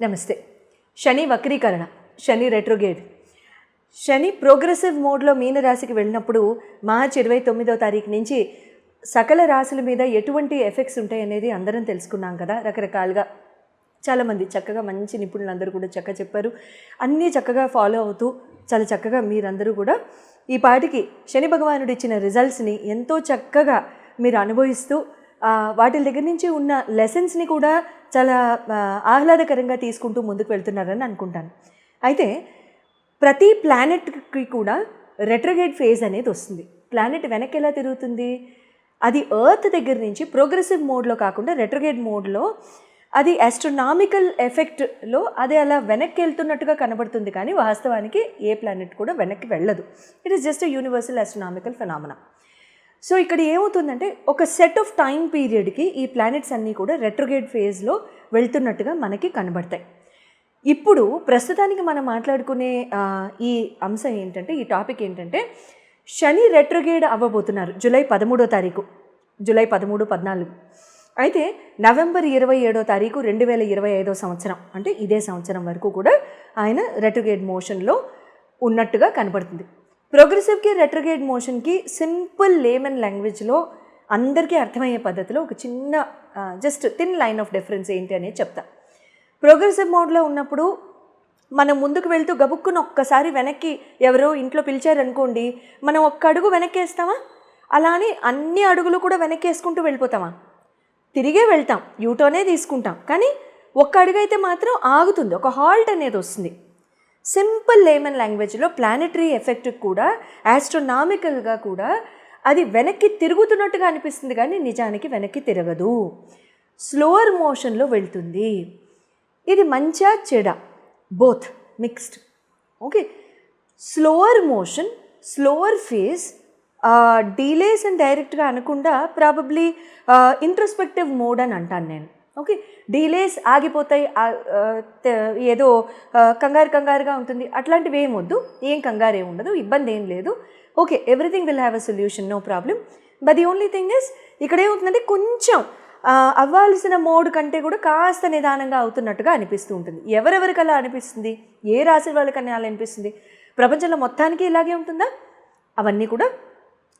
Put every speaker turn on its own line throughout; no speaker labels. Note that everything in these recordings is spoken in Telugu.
నమస్తే. శని వక్రీకరణ శని రెట్రోగేడ్ శని ప్రోగ్రెసివ్ మోడ్లో మీనరాశికి వెళ్ళినప్పుడు మార్చి ఇరవై తొమ్మిదో తారీఖు నుంచి సకల రాశుల మీద ఎటువంటి ఎఫెక్ట్స్ ఉంటాయి అనేది అందరం తెలుసుకున్నాం కదా రకరకాలుగా. చాలామంది చక్కగా మంచి నిపుణులందరూ కూడా చక్కగా చెప్పారు. అన్నీ చక్కగా ఫాలో అవుతూ చాలా చక్కగా మీరందరూ కూడా ఈ పాటికి శని భగవానుడు ఇచ్చిన రిజల్ట్స్ని ఎంతో చక్కగా మీరు అనుభవిస్తూ వాటి దగ్గర నుంచి ఉన్న లెసన్స్ని కూడా చాలా ఆహ్లాదకరంగా తీసుకుంటూ ముందుకు వెళ్తున్నారని అనుకుంటాను. అయితే ప్రతి ప్లానెట్కి కూడా రెట్రగేట్ ఫేజ్ అనేది వస్తుంది. ప్లానెట్ వెనక్కి ఎలా తిరుగుతుంది? అది ఎర్త్ దగ్గర నుంచి ప్రోగ్రెసివ్ మోడ్లో కాకుండా రెట్రగేట్ మోడ్లో అది ఆస్ట్రోనామికల్ ఎఫెక్ట్లో అది అలా వెనక్కి వెళ్తున్నట్టుగా కనబడుతుంది కానీ వాస్తవానికి ఏ ప్లానెట్ కూడా వెనక్కి వెళ్ళదు. It is just universal astronomical phenomena so ఇక్కడ ఏమవుతుందంటే ఒక సెట్ ఆఫ్ టైం పీరియడ్కి ఈ ప్లానెట్స్ అన్నీ కూడా రెట్రోగేట్ ఫేజ్లో వెళ్తున్నట్టుగా మనకి కనబడతాయి. ఇప్పుడు ప్రస్తుతానికి మనం మాట్లాడుకునే ఈ అంశం ఏంటంటే ఈ టాపిక్ ఏంటంటే శని రెట్రోగేడ్ అవ్వబోతున్నారు జూలై పదమూడో తారీఖు జూలై పదమూడు పద్నాలుగు. అయితే నవంబర్ ఇరవై ఏడో తారీఖు రెండు వేల ఇరవై ఐదో సంవత్సరం అంటే ఇదే సంవత్సరం వరకు కూడా ఆయన రెట్రోగేడ్ మోషన్లో ఉన్నట్టుగా కనబడుతుంది. ప్రోగ్రెసివ్కి రెట్రోగేడ్ మోషన్కి సింపుల్ లేమన్ లాంగ్వేజ్లో అందరికీ అర్థమయ్యే పద్ధతిలో ఒక చిన్న just thin line of difference ఏంటి అనేది చెప్తా. ప్రోగ్రెసివ్ మోడ్లో ఉన్నప్పుడు మనం ముందుకు వెళ్తూ గబుక్కున ఒక్కసారి వెనక్కి ఎవరో ఇంట్లో పిలిచారనుకోండి మనం ఒక్క అడుగు వెనక్కి వేస్తామా అలా అని అన్ని అడుగులు కూడా వెనక్కి వేసుకుంటూ వెళ్ళిపోతామా? తిరిగే వెళ్తాం యూటోనే తీసుకుంటాం. కానీ ఒక్క అడుగు అయితే మాత్రం ఆగుతుంది ఒక హాల్ట్ అనేది వస్తుంది. సింపుల్ లేమన్ లాంగ్వేజ్లో ప్లానెటరీ ఎఫెక్ట్ కూడా యాస్ట్రోనామికల్గా కూడా అది వెనక్కి తిరుగుతున్నట్టుగా అనిపిస్తుంది కానీ నిజానికి వెనక్కి తిరగదు. స్లోవర్ మోషన్లో వెళ్తుంది. ఇది మంచా చెడ? Both mixed okay slower motion slower phase delays and డైరెక్ట్గా అనకుండా ప్రాబబ్లీ ఇంట్రస్పెక్టివ్ మోడ్ అని అంటాను నేను. ఓకే డీలేస్ ఆగిపోతాయి ఏదో కంగారు కంగారుగా ఉంటుంది. అట్లాంటివి ఏం వద్దు ఏం కంగారు ఏమి ఉండదు ఇబ్బంది ఏం లేదు. Okay everything will have a solution no problem but the only thing is ఇక్కడ ఏమవుతుందంటే కొంచెం అవ్వాల్సిన మోడ్ కంటే కూడా కాస్త నిదానంగా అవుతున్నట్టుగా అనిపిస్తూ ఉంటుంది. ఎవరెవరికి అలా అనిపిస్తుంది? ఏ రాశి వాళ్ళకన్నా అలా అనిపిస్తుంది? ప్రపంచంలో మొత్తానికి ఇలాగే ఉంటుందా? అవన్నీ కూడా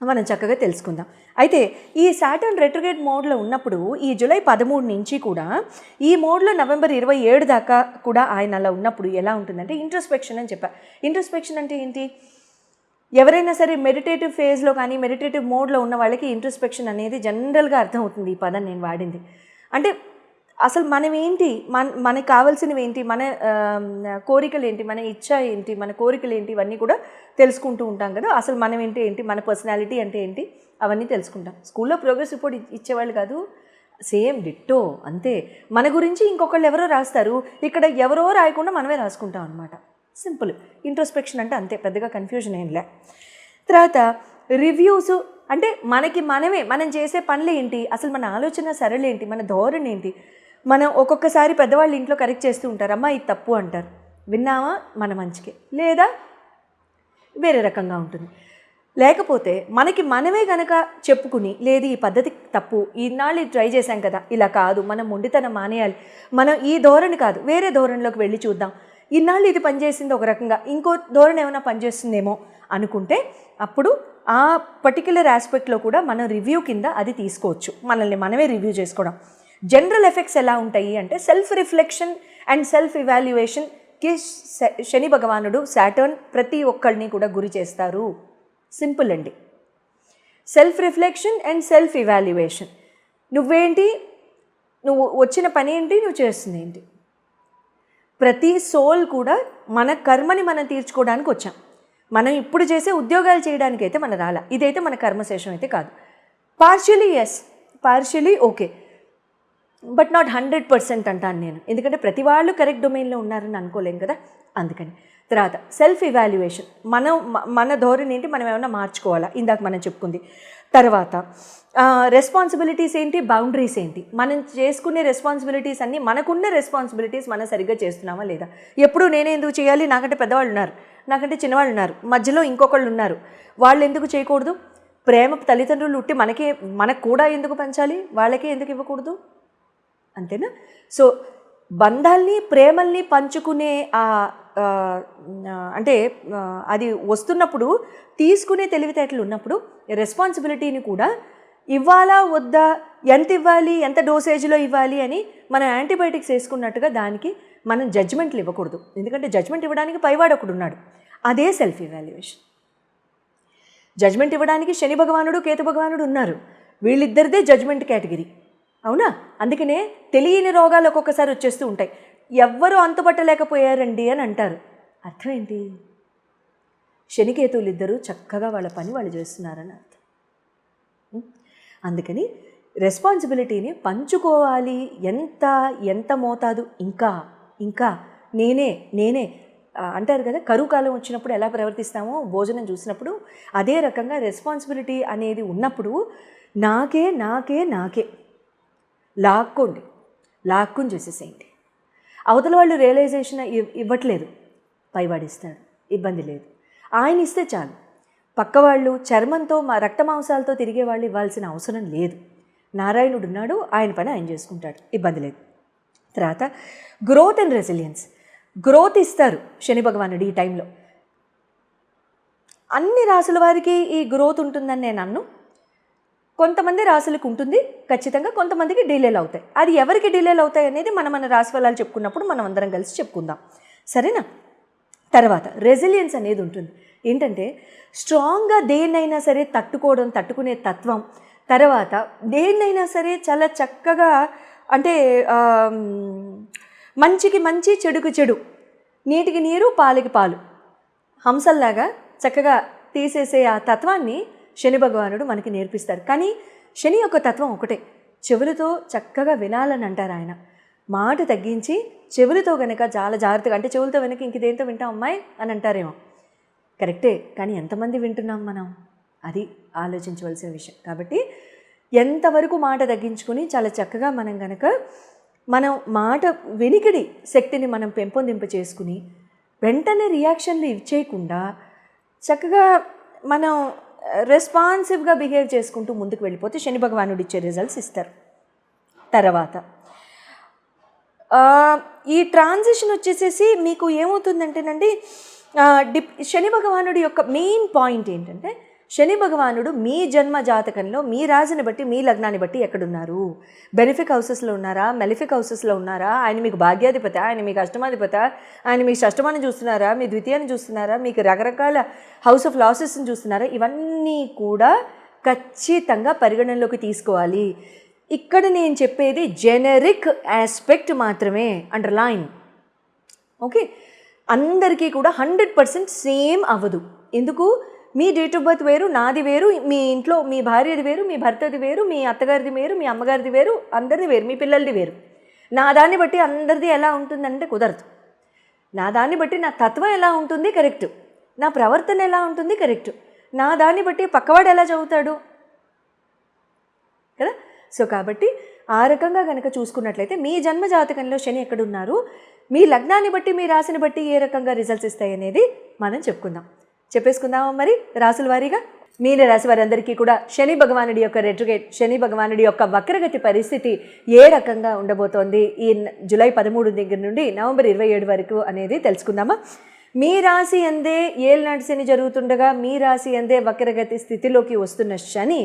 మనం చక్కగా తెలుసుకుందాం. అయితే ఈ సాటర్న్ రెట్రిగేట్ మోడ్లో ఉన్నప్పుడు ఈ జూలై పదమూడు నుంచి కూడా ఈ మోడ్లో నవంబర్ ఇరవై ఏడు దాకా కూడా ఆయన అలా ఉన్నప్పుడు ఎలా ఉంటుందంటే ఇంట్రస్పెక్షన్ అని చెప్పా ఇంట్రస్పెక్షన్ అంటే ఏంటి? ఎవరైనా సరే మెడిటేటివ్ ఫేజ్లో కానీ మెడిటేటివ్ మోడ్లో ఉన్న వాళ్ళకి ఇంట్రస్పెక్షన్ అనేది జనరల్గా అర్థమవుతుంది ఈ పదం నేను వాడింది. అంటే అసలు మనం ఏంటి మన మనకు కావాల్సినవి ఏంటి మన కోరికలు ఏంటి మన ఇచ్చ ఏంటి మన కోరికలు ఏంటి ఇవన్నీ కూడా తెలుసుకుంటూ ఉంటాం కదా. అసలు మనం ఏంటి? ఏంటి మన పర్సనాలిటీ అంటే ఏంటి? అవన్నీ తెలుసుకుంటాం. స్కూల్లో ప్రోగ్రెస్ రిపోర్ట్ ఇచ్చేవాళ్ళు కాదు. సేమ్ డిట్టో అంతే. మన గురించి ఇంకొకళ్ళు ఎవరో రాస్తారు. ఇక్కడ ఎవరో రాయకుండా మనమే రాసుకుంటాం అనమాట సింపుల్. ఇంట్రోస్పెక్షన్ అంటే అంతే. పెద్దగా కన్ఫ్యూజన్ ఏం లే. తర్వాత రివ్యూస్ అంటే మనకి మనమే మనం చేసే పనులు ఏంటి? అసలు మన ఆలోచన సరళేంటి? మన ధోరణి ఏంటి? మనం ఒక్కొక్కసారి పెద్దవాళ్ళు ఇంట్లో కరెక్ట్ చేస్తూ ఉంటారు. అమ్మా ఇది తప్పు అంటారు. విన్నావా? మన మంచికి. లేదా వేరే రకంగా ఉంటుంది. లేకపోతే మనకి మనమే గనక చెప్పుకుని లేదు ఈ పద్ధతి తప్పు ఈనాళ్ళు ఇది ట్రై చేశాం కదా ఇలా కాదు మనం మొండితనం మానేయాలి. మనం ఈ ధోరణి కాదు వేరే ధోరణిలోకి వెళ్ళి చూద్దాం. ఇన్నాళ్ళు ఇది పనిచేసింది ఒక రకంగా ఇంకో ధోరణి ఏమైనా పనిచేస్తుందేమో అనుకుంటే అప్పుడు ఆ పర్టిక్యులర్ ఆస్పెక్ట్లో కూడా మనం రివ్యూ కింద అది తీసుకోవచ్చు. మనల్ని మనమే రివ్యూ చేసుకోవడం. జనరల్ ఎఫెక్ట్స్ ఎలా ఉంటాయి అంటే సెల్ఫ్ రిఫ్లెక్షన్ అండ్ సెల్ఫ్ ఇవాల్యుయేషన్కి శని భగవానుడు సాటర్న్ ప్రతి ఒక్కళ్ళని కూడా గురి చేస్తారు. సింపుల్ అండి. Self reflection and self evaluation నువ్వేంటి? నువ్వు వచ్చిన పని ఏంటి? నువ్వు చేస్తుంది ఏంటి? ప్రతి సోల్ కూడా మన కర్మని మనం తీర్చుకోవడానికి వచ్చాం. మనం ఇప్పుడు చేసే ఉద్యోగాలు చేయడానికి అయితే మన రాల. ఇదైతే మన కర్మశేషం అయితే కాదు. Partially yes partially okay but not hundred percent అంటాను నేను. ఎందుకంటే ప్రతి వాళ్ళు కరెక్ట్ డొమైన్లో ఉన్నారని అనుకోలేం కదా? అందుకని. తర్వాత సెల్ఫ్ ఇవాల్యుయేషన్ మనం మన ధోరణి ఏంటి? మనం ఏమైనా మార్చుకోవాలా? ఇందాక మనం చెప్పుకుంది. తర్వాత రెస్పాన్సిబిలిటీస్ ఏంటి? బౌండరీస్ ఏంటి? మనం చేసుకునే రెస్పాన్సిబిలిటీస్ అన్నీ మనకున్న రెస్పాన్సిబిలిటీస్ మనం సరిగ్గా చేస్తున్నామా లేదా? ఎప్పుడు నేనే ఎందుకు చేయాలి? నాకంటే పెద్దవాళ్ళు ఉన్నారు. నాకంటే చిన్నవాళ్ళు ఉన్నారు. మధ్యలో ఇంకొకళ్ళు ఉన్నారు. వాళ్ళు ఎందుకు చేయకూడదు? ప్రేమ తల్లిదండ్రులు ఉట్టి మనకే మనకు కూడా ఎందుకు పంచాలి? వాళ్ళకే ఎందుకు ఇవ్వకూడదు? అంతేనా? సో బంధాల్ని ప్రేమల్ని పంచుకునే ఆ అంటే అది వస్తున్నప్పుడు తీసుకునే తెలివితేటలు ఉన్నప్పుడు రెస్పాన్సిబిలిటీని కూడా ఇవ్వాలా వద్దా ఎంత ఇవ్వాలి ఎంత డోసేజ్లో ఇవ్వాలి అని మనం యాంటీబయాటిక్స్ వేసుకున్నట్టుగా దానికి మనం జడ్జ్మెంట్లు ఇవ్వకూడదు. ఎందుకంటే జడ్జ్మెంట్ ఇవ్వడానికి పైవాడు ఒకడు ఉన్నాడు. అదే సెల్ఫ్ ఇవాల్యుయేషన్. జడ్జ్మెంట్ ఇవ్వడానికి శని భగవానుడు కేతు భగవానుడు ఉన్నారు. వీళ్ళిద్దరిదే జడ్జ్మెంట్ కేటగిరీ. అవునా? అందుకనే తెలియని రోగాలు ఒక్కొక్కసారి వచ్చేస్తూ ఉంటాయి. ఎవ్వరూ అంతుపట్టలేకపోయారండి అని అంటారు. అర్థం ఏంటి శనికేతువులు ఇద్దరూ చక్కగా వాళ్ళ పని వాళ్ళు చేస్తున్నారని అర్థం. అందుకని రెస్పాన్సిబిలిటీని పంచుకోవాలి. ఎంత ఎంత మోతాదు? ఇంకా ఇంకా నేనే నేనే. అంటారు కదా కరువు కాలం వచ్చినప్పుడు ఎలా ప్రవర్తిస్తామో భోజనం చూసినప్పుడు అదే రకంగా రెస్పాన్సిబిలిటీ అనేది ఉన్నప్పుడు నాకే నాకే నాకే. లాక్కోండి. లాక్కుని చూసేసేయండి. అవతల వాళ్ళు రియలైజేషన్ ఇవ్- ఇవ్వట్లేదు. పైవాడిస్తాడు ఇబ్బంది లేదు. ఆయన ఇస్తే చాలు. పక్కవాళ్ళు చర్మంతో మా రక్త మాంసాలతో తిరిగే వాళ్ళు ఇవ్వాల్సిన అవసరం లేదు. నారాయణుడు ఉన్నాడు ఆయన పని ఆయన చేసుకుంటాడు. ఇబ్బంది లేదు. తర్వాత గ్రోత్ అండ్ రెసిలియన్స్. గ్రోత్ ఇస్తారు శని భగవానుడు ఈ టైంలో. అన్ని రాసుల వారికి ఈ గ్రోత్ ఉంటుందని నేను అన్ను. కొంతమంది రాసులకు ఉంటుంది ఖచ్చితంగా కొంతమందికి డిలేలు అవుతాయి. అది ఎవరికి డిలేలు అవుతాయి అనేది మనం మన రాశి ఫలాలు చెప్పుకున్నప్పుడు మనం అందరం కలిసి చెప్పుకుందాం. సరేనా? తర్వాత రెసిలియన్స్ అనేది ఉంటుంది. ఏంటంటే స్ట్రాంగ్గా దేన్నైనా సరే తట్టుకోవడం తట్టుకునే తత్వం. తర్వాత దేన్నైనా సరే చాలా చక్కగా అంటే మంచికి మంచి చెడుకు చెడు నీటికి నీరు పాలకి పాలు. హంసల్లాగా చక్కగా తీసేసే ఆ తత్వాన్ని శని భగవానుడు మనకి నేర్పిస్తారు. కానీ శని యొక్క తత్వం ఒకటే. చెవులతో చక్కగా వినాలని అంటారు ఆయన. మాట తగ్గించి చెవులతో కనుక చాలా జాగ్రత్తగా అంటే చెవులతో వెనక ఇంక దేంతో వింటాం అమ్మాయి అని అంటారేమో. కరెక్టే కానీ ఎంతమంది వింటున్నాం మనం? అది ఆలోచించవలసిన విషయం. కాబట్టి ఎంతవరకు మాట తగ్గించుకొని చాలా చక్కగా మనం కనుక మనం మాట వెనికిడి శక్తిని మనం పెంపొందింప చేసుకుని వెంటనే రియాక్షన్లు ఇచ్చేయకుండా చక్కగా మనం రెస్పాన్సివ్గా బిహేవ్ చేసుకుంటూ ముందుకు వెళ్ళిపోతే శని భగవానుడు ఇచ్చే రిజల్ట్స్ ఇస్తారు. తర్వాత ఈ ట్రాన్సిషన్ వచ్చేసేసి మీకు ఏమవుతుందంటేనండి డిప్ శని భగవానుడి యొక్క మెయిన్ పాయింట్ ఏంటంటే శని భగవానుడు మీ జన్మ జాతకంలో మీ రాశిని బట్టి మీ లగ్నాన్ని బట్టి ఎక్కడున్నారు? బెనిఫిక్ హౌసెస్లో ఉన్నారా? మెలిఫిక్ హౌసెస్లో ఉన్నారా? ఆయన మీకు భాగ్యాధిపత ఆయన మీకు అష్టమాధిపత ఆయన మీకు షష్టమాన్ని చూస్తున్నారా? మీ ద్వితీయాన్ని చూస్తున్నారా? మీకు రకరకాల హౌస్ ఆఫ్ లాసెస్ని చూస్తున్నారా? ఇవన్నీ కూడా ఖచ్చితంగా పరిగణనలోకి తీసుకోవాలి. ఇక్కడ నేను చెప్పేది జెనరిక్ ఆస్పెక్ట్ మాత్రమే అండర్లైన్. ఓకే? అందరికీ కూడా హండ్రెడ్ పర్సెంట్ సేమ్ అవ్వదు. ఎందుకు? మీ డేట్ ఆఫ్ బర్త్ వేరు నాది వేరు మీ ఇంట్లో మీ భార్యది వేరు మీ భర్తది వేరు మీ అత్తగారిది వేరు మీ అమ్మగారిది వేరు అందరిది వేరు మీ పిల్లలది వేరు. నా దాన్ని బట్టి అందరిది ఎలా ఉంటుందంటే కుదరదు. నా దాన్ని బట్టి నా తత్వం ఎలా ఉంటుంది? కరెక్ట్ నా ప్రవర్తన ఎలా ఉంటుంది? కరెక్ట్ నా దాన్ని బట్టి పక్కవాడు ఎలా చదువుతాడు? కదా? సో కాబట్టి ఆ రకంగా కనుక చూసుకున్నట్లయితే మీ జన్మ జాతకంలో శని ఎక్కడున్నారు? మీ లగ్నాన్ని బట్టి మీ రాశిని బట్టి ఏ రకంగా రిజల్ట్స్ ఇస్తాయి అనేది మనం చెప్పుకుందాం. చెప్పేసుకుందామా మరి? రాసుల వారీగా? మీన రాశి వారందరికీ కూడా శని భగవానుడి యొక్క రెట్రుగేట్ శని భగవానుడి యొక్క వక్రగతి పరిస్థితి ఏ రకంగా ఉండబోతోంది? ఈ జులై జూలై పదమూడు దగ్గర నుండి నవంబర్ ఇరవై ఏడు వరకు అనేది తెలుసుకుందామా? మీ రాశి అందే ఏళ్ళనాటి శని జరుగుతుండగా మీ రాశి అందే వక్రగతి స్థితిలోకి వస్తున్న శని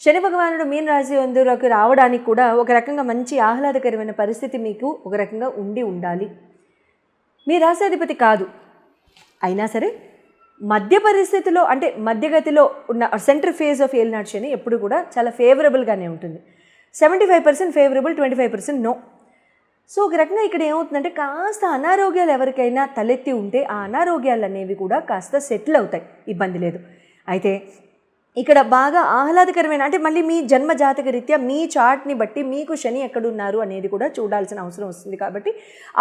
శని భగవానుడు మీన రాశి అందులోకి రావడానికి కూడా ఒక రకంగా మంచి ఆహ్లాదకరమైన పరిస్థితి మీకు ఒక రకంగా ఉండి ఉండాలి. మీ రాశాధిపతి కాదు. అయినా సరే మధ్య పరిస్థితిలో అంటే మధ్యగతిలో ఉన్న సెంటర్ ఫేజ్ ఆఫ్ ఏలినాడు శని ఎప్పుడు కూడా చాలా ఫేవరబుల్గానే ఉంటుంది. Seventy five percent favourable twenty five percent no so ఒక రకంగా ఇక్కడ ఏమవుతుందంటే కాస్త అనారోగ్యాలు ఎవరికైనా తలెత్తి ఉంటే ఆ అనారోగ్యాలు అనేవి కూడా కాస్త సెటిల్ అవుతాయి. ఇబ్బంది లేదు. అయితే ఇక్కడ బాగా ఆహ్లాదకరమైన అంటే మళ్ళీ మీ జన్మ జాతక రీత్యా మీ చార్ట్ని బట్టి మీకు శని ఎక్కడున్నారు అనేది కూడా చూడాల్సిన అవసరం వస్తుంది కాబట్టి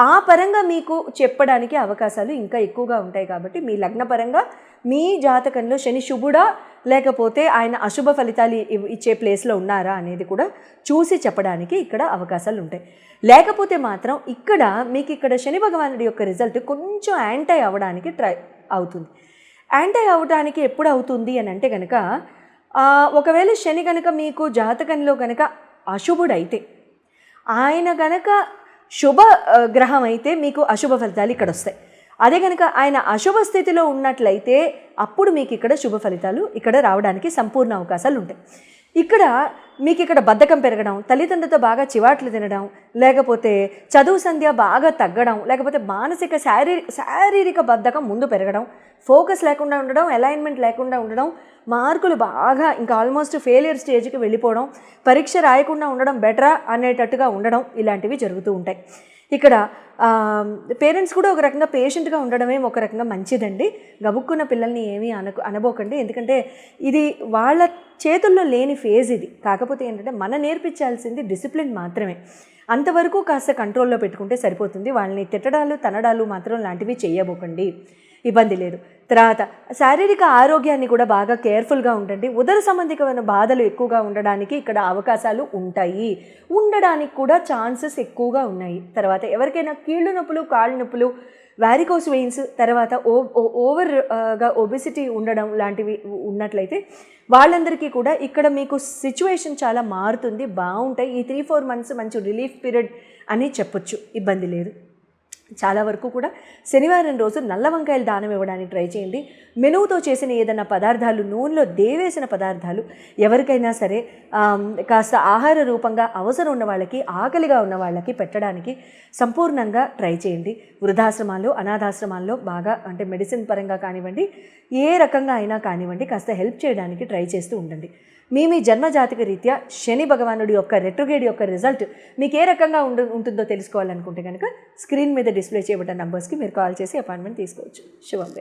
ఆ పరంగా మీకు చెప్పడానికి అవకాశాలు ఇంకా ఎక్కువగా ఉంటాయి కాబట్టి మీ లగ్న పరంగా మీ జాతకంలో శని శుభుడా లేకపోతే ఆయన అశుభ ఫలితాలు ఇచ్చే ప్లేస్లో ఉన్నారా అనేది కూడా చూసి చెప్పడానికి ఇక్కడ అవకాశాలు ఉంటాయి. లేకపోతే మాత్రం ఇక్కడ మీకు ఇక్కడ శని భగవానుడి యొక్క రిజల్ట్ కొంచెం యాంటై అవ్వడానికి ట్రై అవుతుంది. యాంటై అవడానికి ఎప్పుడు అవుతుంది అని అంటే కనుక ఒకవేళ శని కనుక మీకు జాతకంలో కనుక అశుభుడైతే ఆయన కనుక శుభ గ్రహం అయితే మీకు అశుభ ఫలితాలు ఇక్కడ వస్తాయి అదే కనుక ఆయన అశుభ స్థితిలో ఉన్నట్లయితే అప్పుడు మీకు ఇక్కడ శుభ ఫలితాలు ఇక్కడ రావడానికి సంపూర్ణ అవకాశాలు ఉంటాయి ఇక్కడ మీకు ఇక్కడ బద్ధకం పెరగడం తల్లిదండ్రులతో బాగా చివాట్లు తినడం లేకపోతే చదువు సంధ్య బాగా తగ్గడం లేకపోతే మానసిక శారీరక శారీరక బద్ధకం ముందు పెరగడం ఫోకస్ లేకుండా ఉండడం అలైన్మెంట్ లేకుండా ఉండడం మార్కులు బాగా ఇంకా ఆల్మోస్ట్ ఫెయిలియర్ స్టేజ్కి వెళ్ళిపోవడం పరీక్ష రాయకుండా ఉండడం బెటరా అనేటట్టుగా ఉండడం ఇలాంటివి జరుగుతూ ఉంటాయి. ఇక్కడ పేరెంట్స్ కూడా ఒక రకంగా పేషెంట్గా ఉండడమే ఒక రకంగా మంచిదండి. గబుక్కున్న పిల్లల్ని ఏమీ అనకు అనబోకండి. ఎందుకంటే ఇది వాళ్ళ చేతుల్లో లేని ఫేజ్ ఇది. కాకపోతే ఏంటంటే మన నేర్పించాల్సింది డిసిప్లిన్ మాత్రమే. అంతవరకు కాస్త కంట్రోల్లో పెట్టుకుంటే సరిపోతుంది. వాళ్ళని తిట్టడాలు తనడాలు మాత్రం లాంటివి చేయబోకండి. ఇబ్బంది లేదు. తర్వాత శారీరక ఆరోగ్యాన్ని కూడా బాగా కేర్ఫుల్గా ఉండండి. ఉదర సంబంధికమైన బాధలు ఎక్కువగా ఉండడానికి ఇక్కడ అవకాశాలు ఉంటాయి. ఉండడానికి కూడా ఛాన్సెస్ ఎక్కువగా ఉన్నాయి. తర్వాత ఎవరికైనా కీళ్ళు నొప్పులు కాళ్ళు నొప్పులు వ్యారికోస్ వెయిన్స్ తర్వాత ఓ ఓ- ఒబిసిటీ ఉండడం లాంటివి ఉన్నట్లయితే వాళ్ళందరికీ కూడా ఇక్కడ మీకు సిచ్యువేషన్ చాలా మారుతుంది బాగుంటాయి. ఈ త్రీ ఫోర్ మంత్స్ మంచి రిలీఫ్ పీరియడ్ అని చెప్పొచ్చు. ఇబ్బంది లేదు. చాలా వరకు కూడా శనివారం రోజు నల్ల వంకాయలు దానం ఇవ్వడానికి ట్రై చేయండి. మెనువుతో చేసిన ఏదైనా పదార్థాలు నూనెలో దేవేసిన పదార్థాలు ఎవరికైనా సరే కాస్త ఆహార రూపంగా అవసరం ఉన్న వాళ్ళకి ఆకలిగా ఉన్న వాళ్ళకి పెట్టడానికి సంపూర్ణంగా ట్రై చేయండి. వృద్ధాశ్రమాల్లో అనాథాశ్రమాల్లో బాగా అంటే మెడిసిన్ పరంగా కానివ్వండి ఏ రకంగా అయినా కానివ్వండి కాస్త హెల్ప్ చేయడానికి ట్రై చేస్తూ ఉండండి. మీ మీ జన్మజాతిక రీత్యా శని భగవానుడి యొక్క రెట్రోగేడ్ యొక్క రిజల్ట్ మీకు ఏ రకంగా ఉండు ఉంటుందో తెలుసుకోవాలనుకుంటే కనుక స్క్రీన్ మీద డిస్ప్లే చేయబడ్డ నంబర్స్కి మీరు కాల్ చేసి అపాయింట్మెంట్ తీసుకోవచ్చు. శుభం